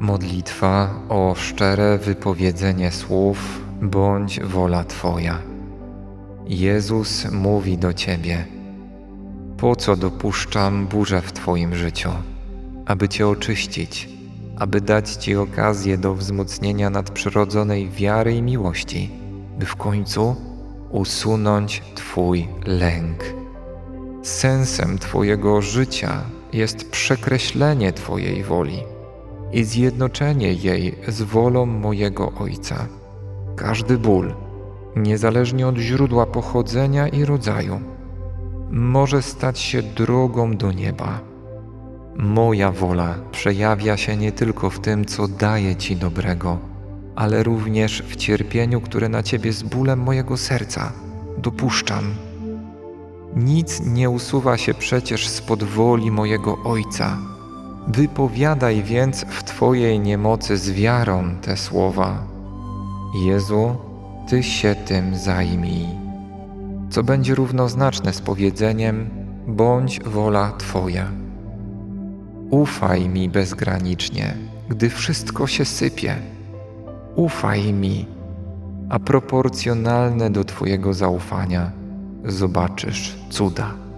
Modlitwa o szczere wypowiedzenie słów bądź wola Twoja. Jezus mówi do Ciebie: Po co dopuszczam burzę w Twoim życiu? Aby Cię oczyścić, aby dać Ci okazję do wzmocnienia nadprzyrodzonej wiary i miłości, by w końcu usunąć Twój lęk. Sensem Twojego życia jest przekreślenie Twojej woli i zjednoczenie jej z wolą mojego Ojca. Każdy ból, niezależnie od źródła pochodzenia i rodzaju, może stać się drogą do nieba. Moja wola przejawia się nie tylko w tym, co daje Ci dobrego, ale również w cierpieniu, które na Ciebie z bólem mojego serca dopuszczam. Nic nie usuwa się przecież spod woli mojego Ojca. Wypowiadaj więc w Twojej niemocy z wiarą te słowa. Jezu, Ty się tym zajmij. Co będzie równoznaczne z powiedzeniem: bądź wola Twoja. Ufaj mi bezgranicznie, gdy wszystko się sypie. Ufaj mi, a proporcjonalne do Twojego zaufania zobaczysz cuda.